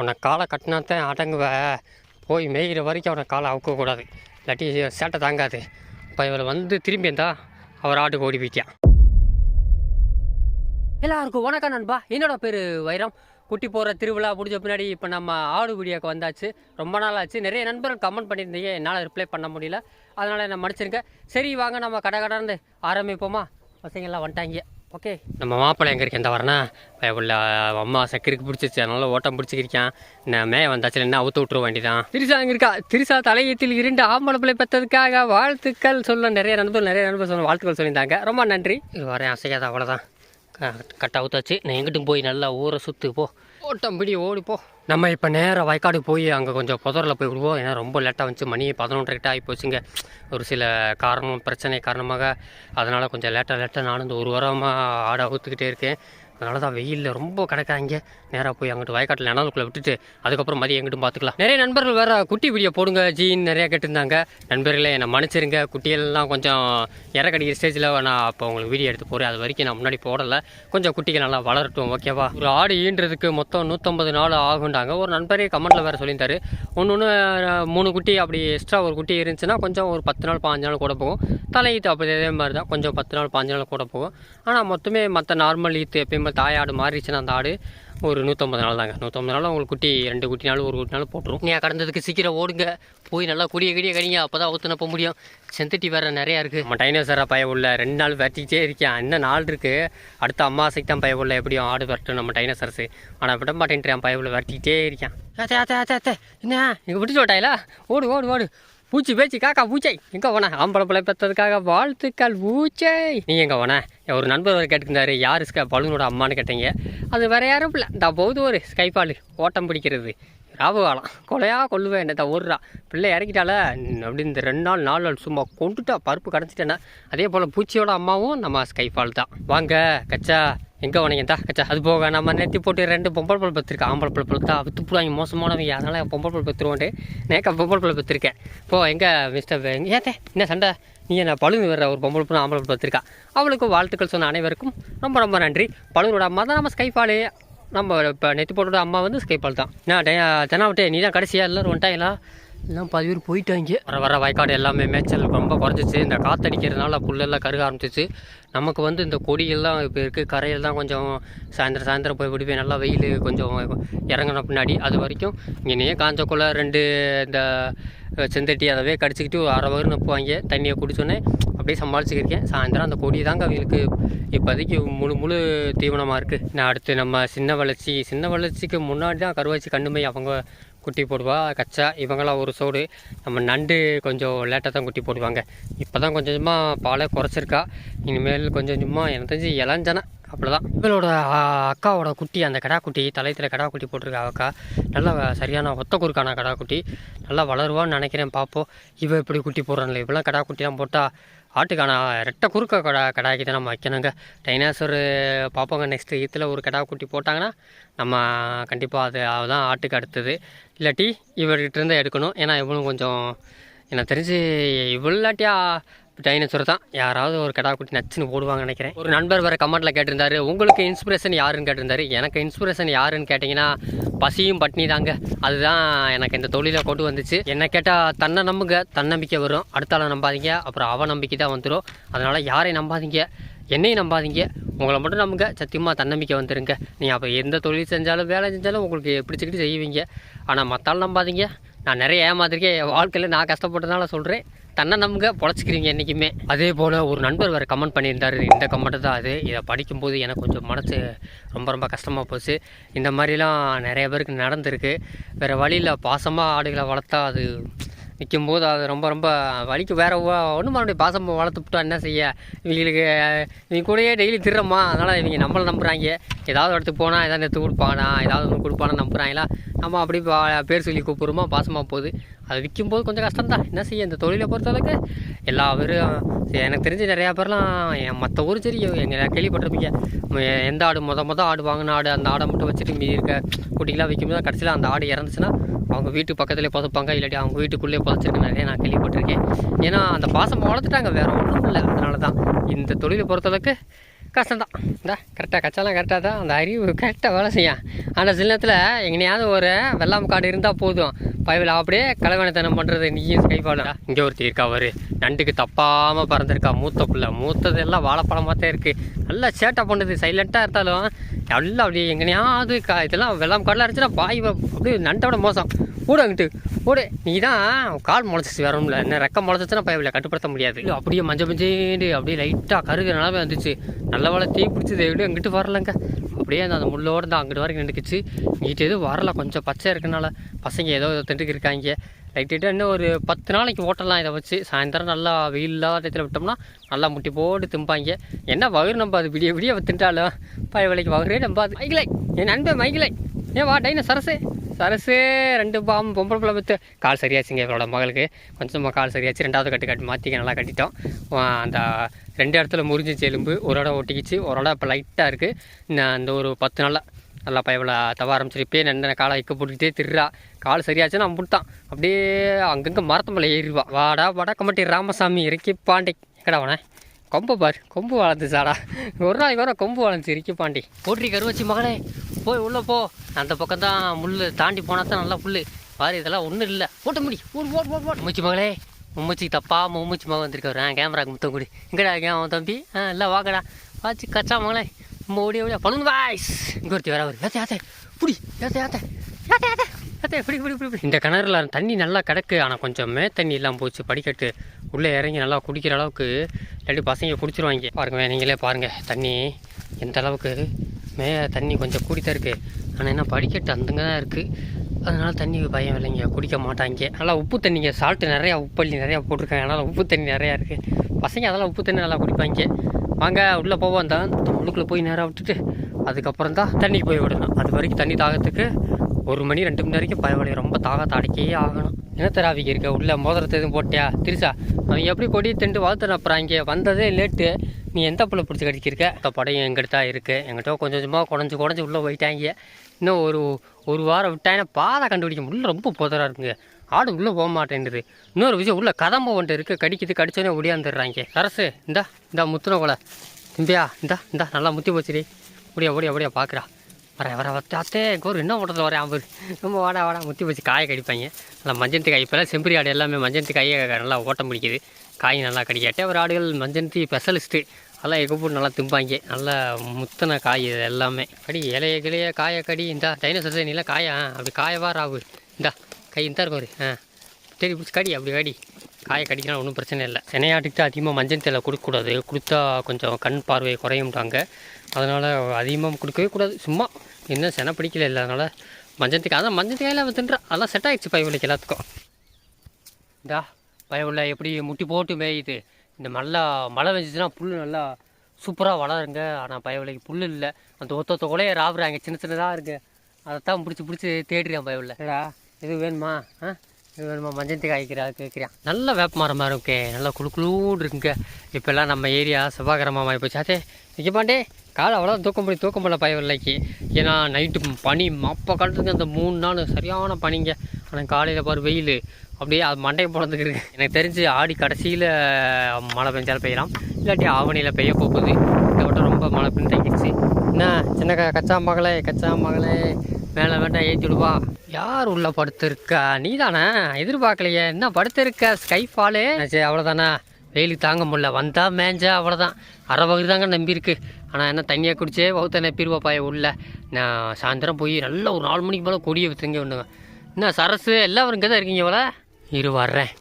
உன்னை காலை கட்டினாத்தான் அடங்குவ. போய் மேய்கிற வரைக்கும் அவனை காலை அவுக்கக்கூடாது. இல்லாட்டி சேட்டை தாங்காது. இப்போ இவரை வந்து திரும்பி இருந்தா அவர் ஆட்டுக்கு ஓடி போயிட்டான் எல்லாருக்கும் வணக்கம் நண்பா. என்னோட பேர் வைரம். குட்டி போகிற திருவிழா முடிஞ்ச பின்னாடி இப்போ நம்ம ஆடு வீடியோக்கு வந்தாச்சு. ரொம்ப நாள் ஆச்சு நிறைய நண்பர்கள் கமெண்ட் பண்ணியிருந்தீங்க. என்னால் ரிப்ளை பண்ண முடியல. அதனால் நான் மன்னிச்சிருக்கேன் சரி வாங்க நம்ம கடை கடந்து ஆரம்பிப்போமா? பசங்கள்லாம் வந்துட்டாங்க. ஓகே. நம்ம மாப்பிள்ளை எங்கே இருக்கேன் இந்த வரனா உள்ள அம்மா சக்கருக்கு பிடிச்சிச்சு அதனால ஓட்டம் பிடிச்சிக்கிருக்கான். நான் மே வந்தாச்சு என்ன அவுத்து விட்டுற வேண்டியதான் திரிசா அங்கே இருக்கா? திரிசா தலையத்தில் இரண்டு ஆம்பளை பிள்ளை பெற்றதுக்காக வாழ்த்துக்கள் சொல்ல நிறைய நண்பர் நிறைய நண்பர் சொல்ல வாழ்த்துக்கள் சொல்லியிருந்தாங்க. ரொம்ப நன்றி. இது வரேன் அசையாத அவ்வளோதான் கட் அவுத்தாச்சு. நான் எங்கிட்டும் போய் நல்லா ஊரை சுற்று போ. ஓட்டம் பிடி ஓடி நம்ம இப்போ நேராக வயக்காடு போய் அங்கே கொஞ்சம் புதரில் போய் விடுவோம். ஏன்னா ரொம்ப லேட்டாக வந்துச்சு. மணி பதினொன்றரை ஆகி போச்சுங்க ஒரு சில காரணம் பிரச்சனை காரணமாக. அதனால் கொஞ்சம் லேட்டாக லேட்டாக நானும் இந்த ஒரு வாரமாக ஆடை ஊற்றுக்கிட்டே இருக்கேன். அதனால தான் வெயிலில் ரொம்ப கிடக்காங்க நேராக போய் அங்கிட்டு வயக்காட்டில் நிலவுக்குள்ளே விட்டுட்டு அதுக்கப்புறம் மதியம் எங்கிட்டும் பார்த்துக்கலாம் நிறைய நண்பர்கள் வேறு குட்டி வீடியோ போடுங்க ஜீன் நிறையா கேட்டிருந்தாங்க. நண்பர்களே என்னை மன்னிச்சிருங்க. குட்டிகள்லாம் கொஞ்சம் இறக்கடிக்கிற ஸ்டேஜில் நான் அப்போ உங்களுக்கு வீடியோ எடுத்து போகிறேன் அது வரைக்கும் நான் முன்னாடி போடலை. கொஞ்சம் குட்டிகள் நல்லா வளரட்டும் ஓகேவா ஒரு ஆடு ஈன்றதுக்கு மொத்தம் நூற்றம்பது நாள் ஆகுண்டாங்க ஒரு நண்பரே கமெண்ட்டில் வேறு சொல்லியிருந்தாரு. ஒன்று ஒன்று மூணு குட்டி அப்படி எக்ஸ்ட்ரா ஒரு குட்டி இருந்துச்சுன்னா கொஞ்சம் ஒரு பத்து நாள் பாஞ்சு நாள் கூட போகும். தலை ஈத்து அப்படி இதே மாதிரி தான். கொஞ்சம் பத்து நாள் பாஞ்சு நாள் கூட போகும். ஆனால் மொத்தமே மற்ற நார்மல் ஈத்து எப்பயுமே தாயாடு மாறிடுச்சுன்னா அந்த ஆடு ஒரு நூற்றம்பது நாள் தாங்க. நூற்றம்பது நாள் உங்களுக்கு குட்டி ரெண்டு குட்டி நாள் ஒரு குட்டி நாள் போட்டுரும். நீ கடந்ததுக்கு சீக்கிரம் ஓடுங்க. போய் நல்லா குடிய கிடிய கடிங்க. அப்போ தான் ஊற்றுனப்ப முடியும். செந்தட்டி வேறு நிறையா இருக்குது நம்ம டைனோசராக பய உள்ள ரெண்டு நாள் விரட்டிக்கிட்டே இருக்கேன். இன்னும் நாள் இருக்குது அடுத்த அம்மாசைக்கு தான் பய உள்ள எப்படியும் ஆடு விரட்டும் நம்ம டைனோசரஸு ஆனால் விட என் பய உள்ள விரட்டிக்கிட்டே இருக்கேன். அத்தே அத்தே அத்தே அத்தே. என்ன? இங்கே விட்டுட்டு விட்டாயில ஓடு ஓடு ஓடு. பூச்சி பேச்சு காக்கா பூச்சை. எங்கே போனா? ஆம்பளை பிள்ளை பெற்றதுக்காக வாழ்த்துக்கள் பூச்சை. நீ எங்கே போன? ஒரு நண்பர் வரை கேட்டுருந்தாரு யார் ஸ்கை பலூனோட அம்மான்னு கேட்டீங்க. அது வேற யாரும் இல்லை. இந்த போகுது ஒரு ஸ்கைபால் ஓட்டம் பிடிக்கிறது. ராபகாலம் கொலையாக கொள்ளுவேன் என்ன ஓடுறா. பிள்ளை இறக்கிட்டால அப்படி இந்த ரெண்டு நாள் நாலு நாள் சும்மா கொண்டுட்டா பருப்பு கடைச்சிட்டேன்னா அதே போல் பூச்சியோட அம்மாவும் நம்ம ஸ்கைஃபால் தான் வாங்க கச்சா. எங்கே உனக்கு கச்சா அது போக நம்ம நெத்தி போட்டு ரெண்டு பொம்பளை பழம் பத்திருக்கேன் ஆம்பளை பழம் தான் வித்து போடுவாங்க மோசமானவங்க அதனால் பொம்பளை பழம் பத்துருவோன்ட்டு நேக்க பொம்பளை பழம் பத்திருக்கேன். போ எங்கே மிஸ்டர் ஏத்தே என்ன சண்டை? நீ என்ன பழுது வர்ற ஒரு பொம்பளை பழம் ஆம்பளை பழம் பத்திருக்கா? அவளுக்கு வாழ்த்துக்கள் சொன்ன அனைவருக்கும் ரொம்ப ரொம்ப நன்றி. பழுவோட அம்மா தான் நம்ம ஸ்கைஃபாலு நம்ம இப்போ நெத்தி போட்டோட அம்மா வந்து ஸ்கைபால் தான். நான் டே தெனாவட்டே நீ தான் கடைசியாக எல்லோரும் வந்துட்டாங்களா எல்லாம் பாதி பேர் போயிட்டாங்க. வர வர வயக்காடு எல்லாமே மேய்ச்சல் ரொம்ப குறைஞ்சிச்சு. இந்த காற்றடிக்கிறதுனால புல்லெல்லாம் கருக ஆரம்பிச்சிச்சு. நமக்கு வந்து இந்த கொடியெல்லாம் இப்போ இருக்குது கரையில் தான் கொஞ்சம் சாயந்தரம் சாயந்தரம் போய் பிடிப்பேன் நல்லா வெயில் கொஞ்சம் இறங்கின பின்னாடி. அது வரைக்கும் இங்கேயே காஞ்சக்குள்ள ரெண்டு இந்த செந்தட்டி அதவே கடிச்சிக்கிட்டு ஒரு அரை வருன்னு போவாங்க தண்ணியை குடிச்சோன்னே அப்படியே சமாளிச்சுக்கிருக்கேன். சாயந்தரம் அந்த கொடி தாங்க அவங்களுக்கு இப்போதைக்கு முழு முழு தீவனமாக இருக்குது நான் அடுத்து நம்ம சின்ன வளர்ச்சி சின்ன வளர்ச்சிக்கு முன்னாடி தான் கருவாச்சி கண்ணுமை அவங்க குட்டி போடுவா கச்சா இவங்களாம் ஒரு சோடு. நம்ம நண்டு கொஞ்சம் லேட்டாக தான் குட்டி போடுவாங்க. இப்போ தான் கொஞ்சம் கொஞ்சமாக பாலை குறைச்சிருக்கா. இனிமேல் கொஞ்சம் கொஞ்சமாக எனக்கு தெரிஞ்சு இளஞ்சனை அப்படிதான் இவளோட அக்காவோட குட்டி அந்த கடாக்குட்டி குட்டி தலையத்தில் கடாக்குட்டி போட்டிருக்க போட்டிருக்கா அக்கா நல்லா சரியான ஒத்த குறுக்கான கடா குட்டி நல்லா வளருவான்னு நினைக்கிறேன் பார்ப்போம் இவ இப்படி குட்டி போடுறான்ல இவெல்லாம் கடாக்குட்டிலாம் போட்டால் ஆட்டுக்கான ரெட்டை குறுக்க கடா கடாய்க்கு தான் நம்ம வைக்கணுங்க. டைனாசர் பார்ப்போங்க நெக்ஸ்ட் ஈத்தில் ஒரு கடா குட்டி போட்டாங்கன்னா நம்ம கண்டிப்பாக அது அதுதான் ஆட்டுக்கு அடுத்தது. இல்லாட்டி இவர்கிட்ட இருந்தால் எடுக்கணும். ஏன்னா இவனும் கொஞ்சம் எனக்கு தெரிஞ்சு இவ்வளாட்டியா டைனோசர் தான். யாராவது ஒரு கடா குட்டி நச்சுன்னு போடுவாங்கன்னு நினைக்கிறேன். ஒரு நண்பர் வர கமெண்ட்டில் கேட்டிருந்தாரு உங்களுக்கு இன்ஸ்பிரேஷன் யாருன்னு? கேட்டிருந்தாரு. எனக்கு இன்ஸ்பிரேஷன் யாருன்னு கேட்டிங்கன்னா பசியும் பட்னி தாங்க. அதுதான் எனக்கு இந்த தொழிலை கொண்டு வந்துச்சு. என்ன கேட்டால் தன்னை நம்புங்க தன்னம்பிக்கை வரும். அடுத்த நம்பாதீங்க. அப்புறம் அவ நம்பிக்கை தான் வந்துடும் அதனால் யாரையும் நம்பாதீங்க? என்னையும் நம்பாதீங்க. உங்களை மட்டும் நம்புங்க. சத்தியமாக தன்னம்பிக்கை வந்துடுங்க நீங்கள் அப்போ எந்த தொழில் செஞ்சாலும் வேலை செஞ்சாலும் உங்களுக்கு பிடிச்சிக்கிட்டு செய்வீங்க. ஆனால் மற்றாலும் நம்பாதீங்க. நான் நிறைய ஏமாத்திருக்கேன். என் வாழ்க்கையில் நான் கஷ்டப்பட்டதுனால சொல்கிறேன் தன்னை நம்புங்க பொழைச்சிக்கிறீங்க என்றைக்குமே அதே போல் ஒரு நண்பர் வேறு கமெண்ட் பண்ணியிருந்தார். இந்த கமெண்ட்டு தான் அது. இதை படிக்கும்போது எனக்கு கொஞ்சம் மனசு ரொம்ப ரொம்ப கஷ்டமாக போச்சு. இந்த மாதிரிலாம் நிறைய பேருக்கு நடந்திருக்கு. வேறு வழியில் பாசமாக ஆடுகளை வளர்த்தா அது நிற்கும்போது அது ரொம்ப ரொம்ப வலிக்கு வேறு ஒன்றும் மறுபடியும் பாசமாக வளர்த்துவிட்டா என்ன செய்ய? இவங்களுக்கு இவங்க கூடயே டெய்லி திருறம்மா அதனால் இவங்க நம்மளை நம்புகிறாங்க ஏதாவது இடத்துக்கு போனால் ஏதாவது எடுத்து கொடுப்பானா? ஏதாவது ஒன்று கொடுப்பானா நம்புகிறாங்களா நம்ம அப்படி பேர் சொல்லி கூப்பிடுமா பாசமாக போகுது. அது விற்கும்போது கொஞ்சம் கஷ்டம்தான். என்ன செய்ய? இந்த தொழிலை பொறுத்தளவுக்கு எல்லா பேரும் எனக்கு தெரிஞ்சு நிறையா பேர்லாம் என் மற்ற ஊர் சரி எங்கள் கேள்விப்பட்டிருப்பீங்க. எந்த ஆடு முத மொதல் ஆடு வாங்கின ஆடு அந்த ஆடை மட்டும் வச்சுட்டு மீதி இருக்க குட்டிகளாக விற்கும்போது கடைசியில் அந்த ஆடு இறந்துச்சுன்னா அவங்க வீட்டு பக்கத்துலேயே புதைப்பாங்க. இல்லாட்டி அவங்க வீட்டுக்குள்ளேயே புதைச்சிருக்க நிறைய நான் கேள்விப்பட்டிருக்கேன். ஏன்னா அந்த பாசம் வளர்த்துட்டாங்க வேற ஒன்றும் இல்லை. அதனால தான் இந்த தொழிலை பொறுத்தளவுக்கு கஷ்டம்தான். இந்தா கரெக்டாக கச்சாலாம் கரெக்டாக தான். அந்த அறிவு கரெக்டாக வேலை செய்யும். ஆனால் சில நேரத்தில் எங்கனையாவது ஒரு வெள்ளாம் காடு இருந்தால் போதும். பயவில் அப்படியே கலவனத்தனம் பண்ணுறது நீயும் கைப்பாடா இங்கே ஒருத்தி இருக்கா ஒரு நண்டுக்கு தப்பாமல் பறந்துருக்கா மூத்த பிள்ளை. மூத்தது எல்லாம் வாழைப்பழமாக தான் இருக்குது நல்லா சேட்டை பண்ணுது. சைலண்ட்டாக இருந்தாலும் எல்லாம் அப்படியே எங்கனையாவது க இதெல்லாம் வெள்ளாம் காடெலாம் இருந்துச்சுன்னா பாய் அப்படியே நண்டோட மோசம். கூட அங்கிட்டு ஓடு நீ தான் கால் முளைச்சிச்சு வேற ஒன்றும் என்ன ரெக்கம் முளைச்சிச்சுன்னா பயவில் கட்டுப்படுத்த முடியாது. அப்படியே மஞ்சள் மஞ்சேண்டு அப்படியே லைட்டாக கருகு நல்லாவே வந்துச்சு. நல்ல வேலை தீ பிடிச்சது எப்படியும் அங்கிட்டு வரலங்க. அப்படியே அந்த அந்த முள்ளோடு தான் அங்கிட்டு வரைக்கும் நின்றுக்குச்சு நீட்டு எதுவும் வரல. கொஞ்சம் பச்சை இருக்கனால பசங்க ஏதோ திண்டுக்கு இருக்காங்க. லைட்டு இன்னும் ஒரு பத்து நாளைக்கு ஓட்டலாம் இதை வச்சு. சாயந்தரம் நல்லா வெயில் இல்லாத இடத்துல விட்டோம்னா நல்லா முட்டி போட்டு திம்பாங்க. என்ன வயிறு நம்பாது. அது விடிய விடிய தின்ட்டாலும் பய விலைக்கு வகுறே நம்பாது. மைகிலை என் நண்பன் மைகிலை ஏன் வா டைன சரசு. சரசு ரெண்டு பாம் பொம்பளை பிள்ளை பத்து. கால் சரியாச்சுங்க இவரோட மகளுக்கு. கொஞ்சமாக கால் சரியாச்சு. ரெண்டாவது கட்டு கட்டு மாற்றிக்க நல்லா கட்டிட்டோம். அந்த ரெண்டு இடத்துல முறிஞ்சிச்சு எலும்பு. ஒரு இடம் ஒட்டிக்கிச்சு. ஒரு இடம் இப்போ லைட்டாக இருக்குது அந்த ஒரு பத்து நாளில் நல்லா பயவில் தவ ஆரம்பிச்சிருப்பே. இப்பயே காலை இக்க போட்டுக்கிட்டே திருறா. கால் சரியாச்சுன்னா அம்புட்டான் அப்படியே அங்கங்கே மரத்து மேலே ஏறிடுவா. வாடா வாடா கம்பட்டி ராமசாமி இறக்கி பாண்டி. எக்கடா அவனை? கொம்பு பாரு. கொம்பு வளர்ந்து சாடா ஒரு நாளைக்கு வர கொம்பு வளர்ந்துச்சு இறக்கி பாண்டி. போட்டி கருவச்சி மகளே போய் உள்ளே போ. அந்த பக்கம் தான் முள் தாண்டி போனால் தான் நல்லா புல் பாரு இதெல்லாம் ஒன்றும் இல்லை. ஓட்ட முடி. ஓடு ஓடு ஓடு ஓடு. மூச்சு மகளே. மும்முச்சிக்கு தப்பா மும்முச்சி மகன் வந்திருக்காரு ஆ கேமராக்கு முத்தம் கூடி. இங்கடா இருக்கேன் அவன் தம்பி. ஆ இல்லை வாக்கடா வாச்சு கச்சா மகளே. நம்ம ஓடிய ஓடியா பழுந்து வாய்ஸ் இங்கே ஒருத்தி வர ஏத்த ஏத்த. புடி ஏத்த ஏத்த. ஏத்த ஏத்த. ஏத்த இப்படி இப்படி இப்படி இப்படி. இந்த கிணறுல தண்ணி நல்லா கிடக்கு. ஆனால் கொஞ்சம் மே தண்ணி இல்லாமல் போச்சு. படிக்கட்டு. உள்ளே இறங்கி நல்லா குடிக்கிற அளவுக்கு இல்லாட்டி பசங்க குடிச்சிருவாங்க. பாருங்க நீங்களே பாருங்கள் தண்ணி எந்த அளவுக்கு மேலே தண்ணி கொஞ்சம் கூடித்தான் இருக்குது ஆனால் என்ன படிக்கட்டு அந்தங்க தான் இருக்குது அதனால் தண்ணி பயம் இல்லைங்க. குடிக்க மாட்டாங்க. நல்லா உப்பு தண்ணிங்க. சால்ட்டு நிறையா உப்பள்ளி நிறையா போட்டிருக்காங்க. அதனால் உப்பு தண்ணி நிறையா இருக்குது பசங்க அதெல்லாம் உப்பு தண்ணி நல்லா குடிப்பாங்க. வாங்க உள்ளே போவோம். தான் உள்ளுக்குள்ளே போய் நேராக விட்டுட்டு அதுக்கப்புறம் தான் தண்ணிக்கு போய் விடணும். அது வரைக்கும் தண்ணி தாகத்துக்கு ஒரு மணி ரெண்டு மணி வரைக்கும் பரவாயில்ல ரொம்ப தாகத்தை அடைக்கே ஆகணும். என்ன தராவிக்கு இருக்க? உள்ள மோதிரத்தை எதுவும் போட்டியா? திருசா அவன் எப்படி கொடி திண்டு வளர்த்து அப்புறம் இங்கே வந்ததே லேட்டு. நீ எந்த பிள்ளை பிடிச்சி கடிச்சிருக்க இந்த படையும் எங்கிட்ட தான் இருக்குது எங்கிட்ட கொஞ்சம் கொஞ்சமாக குடஞ்சி குடஞ்சி உள்ளே போயிட்டாங்க. இன்னும் ஒரு ஒரு வாரம் விட்டாங்கன்னா பாதை கண்டுபிடிக்க முடியல. ரொம்ப புதராக இருக்குங்க. ஆடு உள்ளே போக மாட்டேன்றது இன்னொரு விஷயம் உள்ளே கதம்ப ஒன்று இருக்குது கடிக்குது கடிச்சோடனே ஒடியாந்துடுறாங்க அரசு இந்தா இந்தா முத்துன கொலை. திம்பியா இந்தா இந்தா நல்லா முத்தி போச்சுடி. ஓடியா ஓடியா ஓடியா பார்க்குறா வரேன் வர வத்தாத்தே கோர் என்ன ஓட்டத்தில் வரேன் அவர் ரொம்ப வாடா வாடா முத்தி வச்சு காயை கடிப்பாங்க. நல்லா மஞ்சத்து காய் இப்போல்லாம் செம்பரி ஆடு எல்லாமே மஞ்சத்து காயை நல்லா ஓட்டம் பிடிக்குது. காய் நல்லா கடிக்காட்டே ஒரு ஆடுகள் மஞ்சந்தி ஸ்பெஷலிஸ்ட்டு நல்லா எங்கே போட்டு நல்லா திம்பாங்க. நல்லா முத்தின காய் இது எல்லாமே. கடி இலைய கிளைய காயை கடி இந்தா டைனோசர் நீலாம் காயா? அப்படி காயவா ராவு இந்தா கை இந்த இருக்கும் ஒரு ஆ. சரி பிடிச்சி கடி அப்படி கடி. காயை கடிக்கலாம் ஒன்றும் பிரச்சனை இல்லை. சினையாட்டுக்கிட்ட அதிகமாக மஞ்சள் தேலை கொடுக்கக்கூடாது. கொடுத்தா கொஞ்சம் கண் பார்வை குறையும்ட்டாங்க அதனால் அதிகமாக கொடுக்கவே கூடாது. சும்மா என்ன செனை பிடிக்கல இல்லை அதனால் மஞ்சள் அதான் மஞ்சள் தேயில அவன் தின்றா. அதெல்லாம் செட் ஆகிடுச்சு பையனுக்கு எல்லாத்துக்கும். இந்தா பயவுள்ள எப்படி முட்டி போட்டு மேயுது. இந்த நல்லா மழை பெஞ்சிச்சுன்னா புல் நல்லா சூப்பராக வளருங்க. ஆனால் பயவிலைக்கு புல் இல்லை. அந்த ஒத்த ஒத்த கொலையை ராவுறாங்க சின்ன சின்னதாக இருக்கு. அதைத்தான் பிடிச்சி பிடிச்சி தேடுறேன் பயவுள்ள ஏடா இது வேணுமா? ஆ? இது வேணுமா? மஞ்சந்தி காய்க்கிறா கேட்குறான் நல்ல வேப்ப மரமாக இருக்கே. நல்லா குளு குளுன்னு இருக்குங்க. இப்போல்லாம் நம்ம ஏரியா செவ்வாய்க்கிரமாக போச்சு. அதே நிற்க பாண்டே. காலை அவ்வளோ தூக்கம் பண்ணி தூக்கம் பண்ணல பயவில்லைக்கு ஏன்னா நைட்டு பனி மப்ப காலத்துக்கு அந்த மூணு நாள் சரியான பனிங்க. ஆனால் காலையில் பாரு வெயில். அப்படியே அது மண்டையை போனதுக்கு இருக்கு. எனக்கு தெரிஞ்சு ஆடி கடைசியில் மழை பெஞ்சாலும் பெய்யலாம். இல்லாட்டி ஆவணியில் பெய்ய போகுது. இந்த வட்டம் ரொம்ப மழை பின் தங்கிடுச்சு என்ன சின்ன க கச்சா மகளே கச்சா மகளே. மேலே வேண்டாம் ஏற்றி விடுவா. யார் உள்ள படுத்திருக்கா? நீ தானே எதிர்பார்க்கலையே. என்ன படுத்திருக்க? ஸ்கை ஃபாலு சரி அவ்வளோதானா வெயிலுக்கு தாங்க முடியல. வந்தால் மேஞ்சா அவ்வளோதான் அரை பகுதி தாங்க நம்பியிருக்கு. ஆனால் என்ன தண்ணியாக குடிச்சே வகுத்த நப்பிடுவா பாய உள்ள. நான் சாயந்தரம் போய் நல்லா ஒரு நாலு மணிக்கு மேலே கொடியை விற்றுங்க ஒன்றுங்க என்ன சரசு எல்லாம் இங்கே தான் இருக்கீங்க இவ்வளோ இரு வர்றேன்.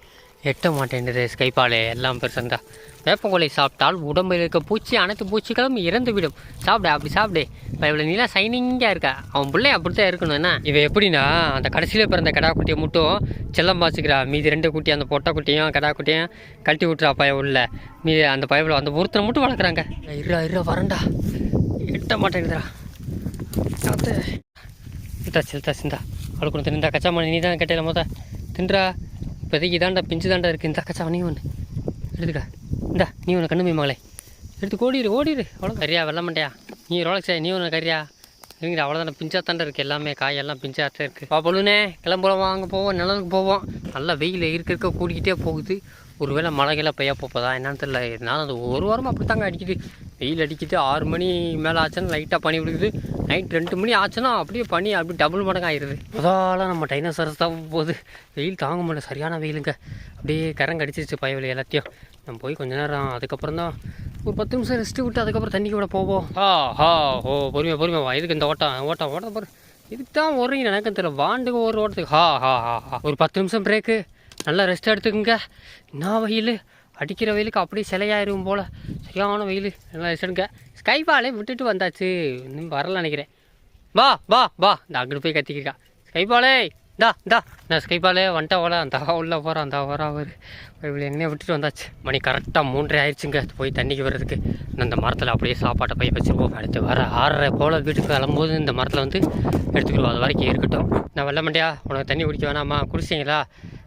எட்ட மாட்டேன்றது ஸ்கைப்பாலே. எல்லாம் பெருசந்தா வேப்பங்கொலை சாப்பிட்டால் உடம்பில் இருக்க பூச்சி அனைத்து பூச்சிகளும் இறந்துவிடும். சாப்பிடு அப்படி சாப்பிடு. இப்போ இவ்வளோ நீலாம் சைனிங்காக இருக்கா. அவன் பிள்ளை அப்படித்தான் இருக்கணும் என்ன? இவன் எப்படின்னா அந்த கடைசியில் பிறந்த கடா குட்டியை மட்டும் செல்லம் பாசிக்கிறா. மீதி ரெண்டு குட்டி அந்த பொட்டை குட்டியும் கடா குட்டியும் கழட்டி விட்டுறா பய உள்ள. மீதி அந்த பயவில் அந்த ஒருத்தனை மட்டும் வளர்க்குறாங்க. இருடா இருடா வரண்டா எட்ட மாட்டேங்குதுடா. காத்து இந்தா சிந்தா அவளுக்கு ஒன்று தின்றா கச்சா மணி நீ தான் கேட்டல மொத்த தின்றா. இப்போதைக்கு இதாண்டா பிஞ்சு தாண்டா இருக்குது இந்த கச்சா நீ ஒன்று எடுத்துக்கா இந்தா நீ ஒன்று கண்ணு மகளே. எடுத்து ஓடிடு ஓடிடு அவ்வளோ கரியா வெள்ள மாட்டியா நீ ரோலக்ஸா நீ ஒன்று கரியா இல்லைங்க அவ்வளோதான பிஞ்சா தாண்டா இருக்குது எல்லாமே காயெல்லாம் பிஞ்சா தான் இருக்குது பா பொழுனே கிளம்புறோம் வாங்க போவோம் நிலவுக்கு போவோம். நல்லா வெயில் இருக்க இருக்க கூடிக்கிட்டே போகுது. ஒருவேளை மழைகளை பெய்ய போப்பதா என்னன்னு தெரியல. இருந்தாலும் அது ஒரு வாரமாக அப்படி தாங்க அடிக்குது. வெயில் அடிக்குது ஆறு மணி மேலே ஆச்சுன்னா லைட்டாக பனி விடுக்குது நைட் ரெண்டு மணி ஆச்சுன்னா அப்படியே பனி அப்படியே டபுள் மடங்கு ஆயிடுது அதால நம்ம டைனோசரஸ் தான் போகுது. வெயில் தாங்க முடியல. சரியான வெயிலுங்க. அப்படியே கரங்க அடிச்சிருச்சு பயவெளி எல்லாத்தையும். நம்ம போய் கொஞ்ச நேரம் அதுக்கப்புறம் தான் ஒரு பத்து நிமிஷம் ரெஸ்ட்டு விட்டு அதுக்கப்புறம் தண்ணி கூட போவோம். ஆ ஹா ஓ பொறுமையா பொறுமையா வா. இதுக்கு இந்த ஓட்டம்? ஓட்டம் ஓட்டம் பாரு. இதுக்கு தான் ஓடுறீங்க எனக்கு தெரியல. வாண்டுக்கு ஒரு ஓட்டத்துக்கு. ஹா ஹா ஹா ஹா. ஒரு பத்து நிமிஷம் பிரேக்கு நல்லா ரெஸ்ட் எடுத்துக்கோங்க. என்ன வெயில்? அடிக்கிற வெயிலுக்கு அப்படியே சிலையாயிரும் போல். சரியான வெயில். நல்லா ரெஸ்ட் எடுங்க ஸ்கைபாலே விட்டுட்டு வந்தாச்சு. இன்னும் வரல நினைக்கிறேன். வா வா வா. இந்த அங்கிட்டு போய் கத்திக்கிறா ஸ்கைபாலே இந்தா இந்தா. நான் ஸ்கைபாலே வந்துட்டா ஓல அந்த உள்ள போகிறான் அந்த வரா அவர். இப்படி எங்கேயே விட்டுட்டு வந்தாச்சு. மணி கரெக்டாக மூன்றரை ஆயிடுச்சுங்க. போய் தண்ணிக்கு வர்றதுக்கு நான் இந்த மரத்தில் அப்படியே சாப்பாட்டை போய் வச்சுருப்போம் அடுத்து வர ஆறரை போல் வீட்டுக்கு கிளம்பும்போது இந்த மரத்தில் வந்து எடுத்துக்கிடுவோம். அது வரைக்கும் இருக்கட்டும். நான் வெள்ள மண்டியா? உனக்கு தண்ணி குடிக்க வேணாமா? குடிச்சிங்களா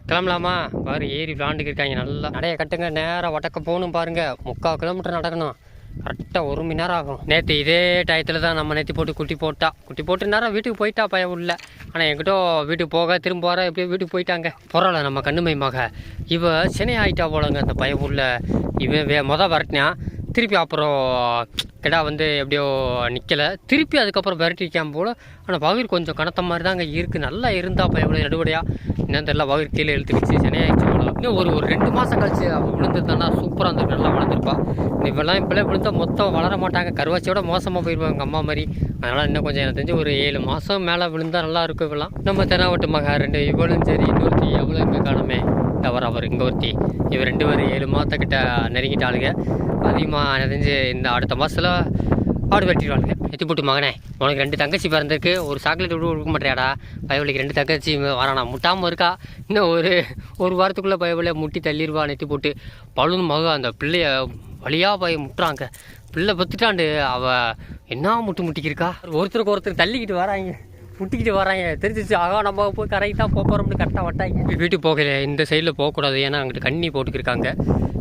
கிளம்பலாமா? பாரு ஏறி விளாண்டுக்கு இருக்காங்க நல்லா. நடைய கட்டுங்க நேராக வடக்க போகணும் பாருங்க. முக்கால் கிலோமீட்டர் நடக்கணும். கரெக்டாக ஒரு மணி நேரம் ஆகும். நேற்று இதே டயத்தில் தான் நம்ம நேற்று போட்டு குட்டி போட்டா. குட்டி போட்டு நேரம் வீட்டுக்கு போயிட்டா பையன் உள்ள. ஆனால் என்கிட்ட வீட்டுக்கு போக திரும்ப வர எப்படியோ வீட்டுக்கு போயிட்டாங்க. பரவாயில்ல நம்ம கண்ணுமை மக. இவ சினை ஆகிட்டா போலங்க அந்த பையன் உள்ள. இவன் வே மொதல் வரட்டினான் திருப்பி அப்புறம் கிடா வந்து எப்படியோ நிற்கலை திருப்பி அதுக்கப்புறம் விரட்டிக்காம போல. ஆனால் பகிர் கொஞ்சம் கனத்த மாதிரி தாங்க இருக்குது நல்லா இருந்தால் அப்போ எவ்வளோ நடுவடையாக என்னன்னு தெரியல பகிர் கீழே எழுத்துக்கிச்சு சென்னையாயிடுச்சு இன்னும் ஒரு ஒரு ரெண்டு மாதம் கழிச்சு அவள் விழுந்துருந்தான்னா சூப்பராக இருந்திருக்கு நல்லா வளர்ந்துருப்பா. இப்போல்லாம் இப்போலாம் விழுந்தா மொத்தம் வளர மாட்டாங்க. கருவாச்சியோட மோசமாக போயிடுவாங்க அம்மா மாதிரி. அதனால் இன்னும் கொஞ்சம் எனக்கு தெரிஞ்சு ஒரு ஏழு மாதம் மேலே விழுந்தால் நல்லா இருக்கும் இப்பெல்லாம் நம்ம தெனாவட்டு மகா ரெண்டு இவளும் சரி இன்னொருத்தி எவ்வளோ இங்கே காணுமே தவறு அவர் இங்கே ஒருத்தி இவர் ரெண்டு பேரும் ஏழு மாதத்தக்கிட்ட நெருங்கிட்டாளுங்க. அதிகமாக நிறைஞ்சு இந்த அடுத்த மாதத்தில் ஆடு வெட்டிடுவானுங்க. எத்தி போட்டு மகனே உனக்கு ரெண்டு தங்கச்சி பிறந்திருக்கு ஒரு சாக்லேட் விட்டு கொடுக்க மாட்டேடா பயவலிக்கு ரெண்டு தங்கச்சி வரானா முட்டாமல் இருக்கா? இன்னும் ஒரு ஒரு வாரத்துக்குள்ளே பயவலை முட்டி தள்ளிடுவான் எத்தி போட்டு. பழுன் மக அந்த பிள்ளைய வழியாக போய் முட்டுறாங்க. பிள்ளை பத்துட்டாண்டு அவ என்ன முட்டு முட்டிக்கிருக்கா? ஒருத்தருக்கு ஒருத்தர் தள்ளிக்கிட்டு வராங்க. முட்டிக்கிட்டு வராங்க தெரிஞ்சிச்சு ஆகா நம்ம போய் கரைக்கு தான் போகிறோம்னு கரெக்டாக வட்டாங்க வீட்டுக்கு போகல. இந்த சைடில் போகக்கூடாது. ஏன்னா அங்கிட்டு கண்ணி போட்டுக்கிருக்காங்க.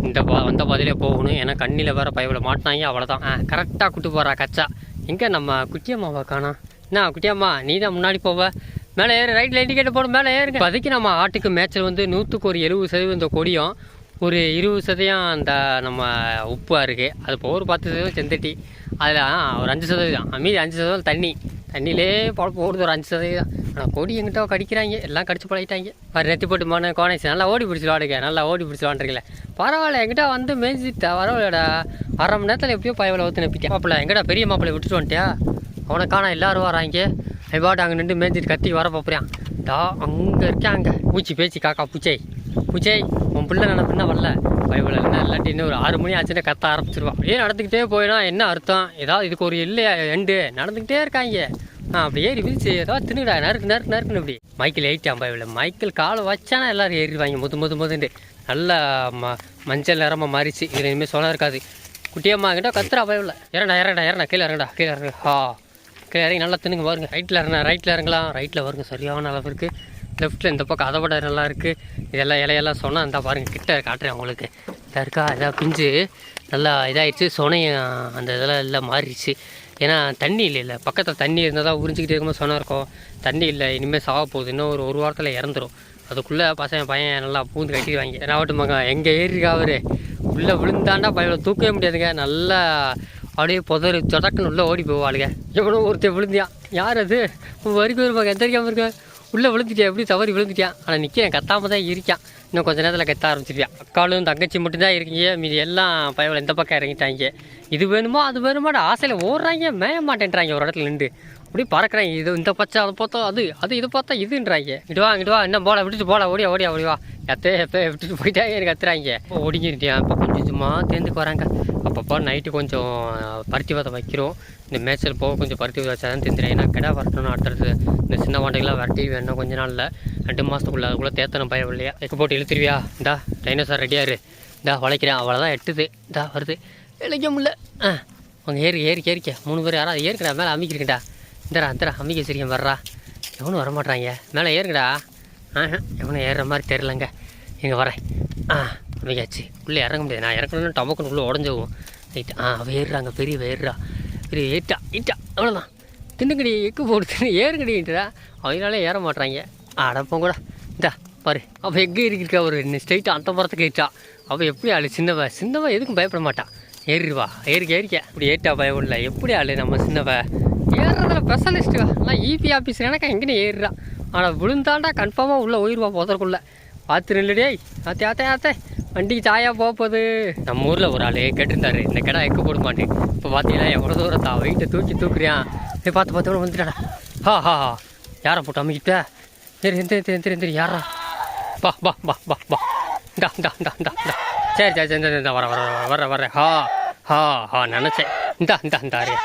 இந்த பா வந்த பாதையிலே போகணும். ஏன்னா கண்ணியில் வேற பயவில் மாட்டினாங்க. அவ்வளோதான் கரெக்டாக கூட்டு போகிறா கச்சா. எங்கே நம்ம குட்டியம்மாவை காணா? என்ன குட்டியம்மா நீ தான் முன்னாடி போவ? மேலே ஏறு ரைட்டில் இண்டிகேட்டர் போடும் மேலே ஏறுங்க. இப்போதைக்கு நம்ம ஆட்டுக்கு மேய்ச்சல் வந்து நூற்றுக்கு ஒரு எழுபது சதவீதம் இந்த கொடியும் ஒரு இருபது சதவீதம் அந்த நம்ம உப்பாக இருக்குது அது போக ஒரு பத்து சதவீதம் செந்தட்டி அதில் ஒரு அஞ்சு சதவீதம். மீதி அஞ்சு சதவீதம் தண்ணி. தண்ணியிலே பழப்பு ஓடுது ஒரு அஞ்சு சதவீதம். ஆனால் கொடி எங்கிட்ட கடிக்கிறாங்க. எல்லாம் கடிச்சு பழகிட்டாங்க. பாரு நெத்தி போட்டு மன கோனேஸ் நல்லா ஓடி பிடிச்சி விளாடுங்க. நல்லா ஓடி பிடிச்சி விளாண்டுருக்கல பரவாயில்ல எங்கிட்ட வந்து மேய்ச்சிட்டா வரவில்லடா அரை மணி நேரத்தில் எப்படியோ பயவில் ஊற்று நப்பிட்டேன் மாப்பிள்ள எங்கடா பெரிய மாப்பிள்ளை விட்டுட்டு வந்துட்டியா? அவனை காணா எல்லாரும் வராங்க ஐபாட்டு அங்கே நின்று மேய்ச்சிட்டு கத்தி வர பார்க்குறான் டா அங்கே இருக்கேன் அங்கே பூச்சி பேச்சு காக்கா பூச்சை. பூச்சை. உன் பிள்ளை நினப்புன்னா வரல. பைபிள் என்ன இல்லாட்டி இன்னும் ஒரு ஆறு மணி ஆச்சுன்னா கத்த ஆரம்பிச்சிருவான். அப்படியே நடந்துக்கிட்டே போயினா என்ன அர்த்தம்? ஏதாவது இதுக்கு ஒரு இல்லையா? எண்டு. நடந்துக்கிட்டே இருக்காங்க. ஆ அப்படியே ஏறி விரிச்சு ஏதாவது தின்னுடா. நறுக்கு நறுக்கு நறுக்குன்னு இப்படி. மைக்கிள் ஏறிட்டான் பைபிள் மைக்கிள் காலை வச்சானா எல்லாரும் ஏறிடுவாங்க. முது முது முதுண்டு நல்லா ம மஞ்சள் நிறமா மாறிச்சு. இது இனிமேல் சொன்ன இருக்காது. குட்டியம்மா கிட்ட கத்துறா பைபிள் இறண்டா இறண்டா இறண்டா கீழே இறங்கடா. கீழே இறங்க. ஹா. கீழே இறங்கி நல்லா தின்னுங்க பாருங்க. ரைட்டில் இறங்க ரைட்டில் இறங்கலாம். ரைட்டில் வருங்க சரியான அளவு இருக்குது லெஃப்ட்டில் இந்த பக்கம் அதை விட நல்லா இருக்குது இதெல்லாம் இலையெல்லாம் சொன்னால் இந்த பாருங்க கிட்ட காட்டுறேன் உங்களுக்கு. இதா இருக்கா? இதாக பிஞ்சு நல்லா இதாகிடுச்சு சொனையும் அந்த இதெல்லாம் எல்லாம் மாறிடுச்சு. ஏன்னா தண்ணி இல்லை இல்லை பக்கத்தில் தண்ணி இருந்தால் தான் உறிஞ்சிக்கிட்டே இருக்கும்போது சொன்ன இருக்கும். தண்ணி இல்லை இனிமேல் சாக போகுது. இன்னும் ஒரு ஒரு வாரத்தில் இறந்துடும் அதுக்குள்ளே பசங்க பையன் நல்லா பூந்து கட்டிடுவாங்க. ராவட்டு மகன் எங்கே ஏறிருக்கா அவரு? உள்ளே விழுந்தாண்டா பையன் தூக்கவே முடியாதுங்க. நல்லா அப்படியே புதறு தொடக்குன்னு உள்ளே ஓடி போவாளுங்க. எவ்வளோ ஒருத்தர் விழுந்தியா? யார் அது? வரைக்கும் வருவாங்க எந்த தெரியாமல் இருக்கேன் உள்ளே விழுந்துட்டியா? எப்படி தவறி விழுந்துட்டியான் ஆனால் நிற்கிறேன் கத்தாமல் தான் இருக்கான் இன்னும் கொஞ்ச நேரத்தில் கத்த ஆரம்பிச்சிருக்கான் அக்காலும் தங்கச்சி மட்டும்தான் இருக்கீங்க. மீதி எல்லாம் பயவில் எந்த பக்கம் இறங்கிட்டாங்க. இது வேணுமோ அது வேணுமாட ஆசையில் ஓடுறாங்க மேய மாட்டேன்றாங்க. ஒரு இடத்துல நின்று அப்படி பறக்குறாங்க. இது இந்த பச்சை அதை பார்த்தா அது அது இது பார்த்தா இதுன்றாங்க. இங்கிட்டு வா இங்கிட்டு வா என்ன போல விட்டுட்டு போல ஓடியா ஓடியா ஓடி வா எப்போ விட்டுட்டு போயிட்டா எனக்கு கத்துறாங்க. இப்போ ஒடிங்கிருட்டியா இப்போ கொஞ்சம் கொஞ்சமாக தேர்ந்துக்கு வராங்க. அப்பப்போ நைட்டு கொஞ்சம் பருத்தி விதை வைக்கிறோம். இந்த மேய்ச்சல் போக கொஞ்சம் பருத்தி விதை வச்சா தான் தெரிஞ்சிடும். ஏன்னா கிடா வரட்டணும் அடுத்தது இந்த சின்ன வாண்டைகளாம் வரட்டி வேணும் கொஞ்ச நாளில். ரெண்டு மாதத்துக்குள்ள அதுக்குள்ளே தேத்தணும் பயம் இல்லையா? எக்கு போட்டு இழுத்துருவியா? இந்தா டைனோசார் ரெடியாரு இந்தா வளைக்கிறேன். அவ்வளோதான் எட்டுது. இந்தா வருது. இழைக்க முடியல. ஆ அவங்க ஏறி ஏறி ஏறிக்க. மூணு பேர் யாராவது ஏற்கடா மேலே அமைக்கிருக்கடா இந்தரா இந்தரா அமைக்க சரிங்க வர்றா. எவனும் வரமாட்றாங்க மேலே ஏறுங்கடா. ஆ எவனும் ஏறுற மாதிரி தெரிலங்க இங்கே வரேன். ஆ. அமைக்காச்சு உள்ளே இறங்க முடியாது. நான் இறக்கணும்னு டமக்குன்னு உள்ளே உடஞ்சவும் ரைட்டு ஆ வேறுறாங்க ஏறுறாங்க பெரிய வேறுறா பெரிய ஏட்டா ஈட்டா அவ்வளோதான் தின்னுக்கடி எக்கு போட்டு தின்னு ஏறுங்கடின்றா? அவங்களால ஏற மாட்றாங்க. அடப்போம் கூட இந்தா பாரு. அவள் எங்கே இருக்கா ஒரு ஸ்ட்ரைட்டாக அந்த மரத்துக்கு ஏற்றா. அவள் எப்படி ஆளு? சின்னவ. சின்னவ எதுக்கும் பயப்பட மாட்டான் ஏறிடுவா. ஏறிக்க ஏறிக்க. இப்படி ஏட்டா பயம் இல்லை. எப்படி ஆளு நம்ம சின்னவ? ஏறுறதுல ஸ்பெஷலிஸ்ட்டுவா எல்லாம் இபி ஆஃபீஸ் எனக்கா எங்கேன்னு ஏறுறா. ஆனால் விழுந்தாண்டா கன்ஃபார்மாக உள்ளே உயிர்வா போதற்குள்ளே. பார்த்து நில்லுடே ஆத்தே ஆத்தே ஆத்தே. வண்டிக்கு சாயா போக போகுது நம்ம ஊரில் ஒரு ஆள் கேட்டிருந்தாரு இந்த கடை எக்க போட மாட்டேன் இப்போ பார்த்தீங்கன்னா எவ்வளோ தூரம் தான் வெயிட்டை தூக்கி தூக்குறியான் போய் பார்த்து பார்த்து வந்துட்டாடா ஹா ஹா ஹா யாரை போட்டு அமைக்கிட்ட சரி எந்த எந்த எந்த எந்த யாரா பா பா பா பா பா டா டா டா டா டா சரி சரி சரி இந்த வர வர வர வர வர ஹா ஹா ஹா நினச்சேன் இந்தா இந்தா இந்தா இரு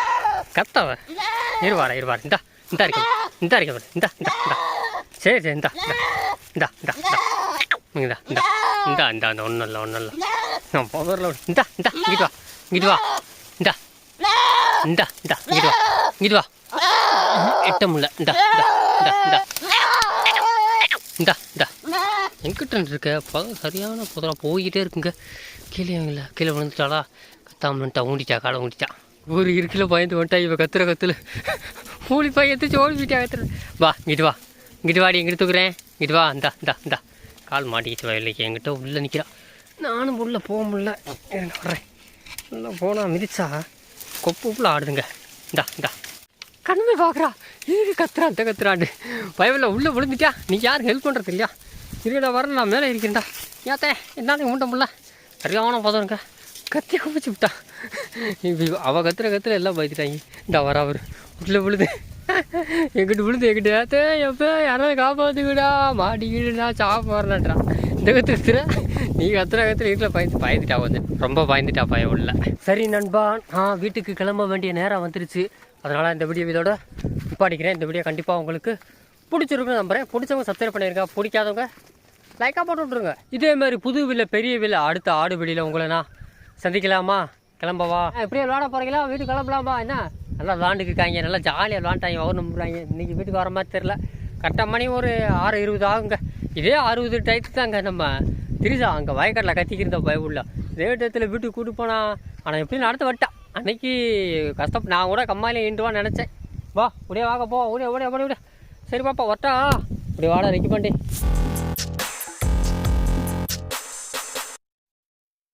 கத்தவ இருவாரா இருவாரா இந்தா இந்தா இருக்க இந்தா இருக்க இந்தா இந்தா இந்தா சரி சரி இந்தா இந்தா இந்தா இந்தா இந்தா இந்தா இந்தா இந்த ஒன்றும் இல்லை ஒன்றும் இல்லை நான் போகிறல இந்தா இந்தா இங்கிட்டு வா இங்கிட்டு வா இந்தா இந்தா இந்தா இங்கிட்டு வா இங்கிட்டு வா எட்ட முடியல இந்தா இந்தா இந்தா இந்தா இந்தா இந்தா எங்கிட்ட இருக்க புதை சரியான புதரம் போய்கிட்டே இருக்குங்க கீழே இல்லை கீழே விழுந்துட்டாளா கத்தாமன்ட்டா ஊண்டிட்டா காலை ஊண்டிட்டா ஒரு இருக்கில் பயந்து வந்துட்டா இவ கத்துற கத்துல மூலி பாய் எத்திரிச்சு ஓடி போயிட்டா கத்துற வா இங்கிட்டு வா இங்கிட்டு வாடி எங்கிட்டு தூக்குறேன் இங்கிட்டு வா இந்தா இந்தா இந்தா கால் மாட்டிக்கிச்சு வயலுக்கு. என்கிட்ட உள்ளே நிற்கிறா நானும் உள்ளே போக முடியல. வர்றேன். உள்ளே போனால் மிதிச்சா கொப்பு உள்ள ஆடுதுங்க. இந்தா இந்தா. கண்ணுமே பார்க்குறா இது கத்துறா அந்த கத்துறாண்டு. பயவில் உள்ளே விழுந்துட்டா. நீ யாரும் ஹெல்ப் பண்ணுறது இல்லையா? இருக்கடா வர நான் மேலே இருக்கேன்டா ஏத்தே என்னால் உண்ட முடியல. சரியான பதம்ங்க. கத்தி குப்பிச்சு விட்டா. இப்போ அவள் கத்துற கத்துற எல்லாம் பயத்துட்டாங்க இந்தா வர அவர். உள்ளே விழுது. எங்கிட்டு விழுந்து எங்கிட்ட ஏத்தே எப்போ யாராவது காப்பாற்றுக்கிடா மாட்டிக்கிடுடா சாப்ப வரலன்றான் இந்த கத்துற நீ கத்துற கத்துல வீட்டில் பயந்து பயந்துட்டா வந்து ரொம்ப பயந்துட்டா பயம் உள்ள. சரி நண்பா நான் வீட்டுக்கு கிளம்ப வேண்டிய நேரம் வந்துருச்சு. அதனால் இந்த வீடியோ இதோட நிப்பாடிக்கிறேன் இந்த வீடியோ கண்டிப்பாக உங்களுக்கு பிடிச்சிருக்குன்னு நம்புறேன். பிடிச்சவங்க சப்ஸ்கிரைப் பண்ணியிருக்கா பிடிக்காதவங்க லைக்காக போட்டு விட்ருங்க இதே மாதிரி புது வில்ல பெரிய வில்ல அடுத்த ஆடு வெளியில் உங்களை நான் சந்திக்கலாமா? கிளம்பவா? எப்படியே விளாட போகிறீங்களா வீட்டுக்கு கிளம்பலாமா? என்ன? நல்லா விளாண்டுக்கிருக்காங்க. நல்லா ஜாலியாக விளாண்டாங்க. அவர் நம்புறாங்க. இன்றைக்கி வீட்டுக்கு வர மாதிரி தெரில கரெக்டாக மணி ஒரு ஆறு இருபது ஆகுங்க. இதே அறுபது டைத்து தாங்க நம்ம. திரிசா அங்கே வயக்காட்டில் கத்திக்கிருந்த பயவுள்ள. இதே டயத்தில் வீட்டுக்கு கூட்டு போனால் ஆனால் எப்படி நடத்த வட்டா அன்னைக்கு கஷ்டம். நான் கூட கம்மாயில ஈண்டுவான்னு நினச்சேன். வா உடைய வாங்க போ. உடைய உடைய உடைய சரி பாப்பா ஒட்டா. இப்படி வாடா ரெக்கி பண்ணி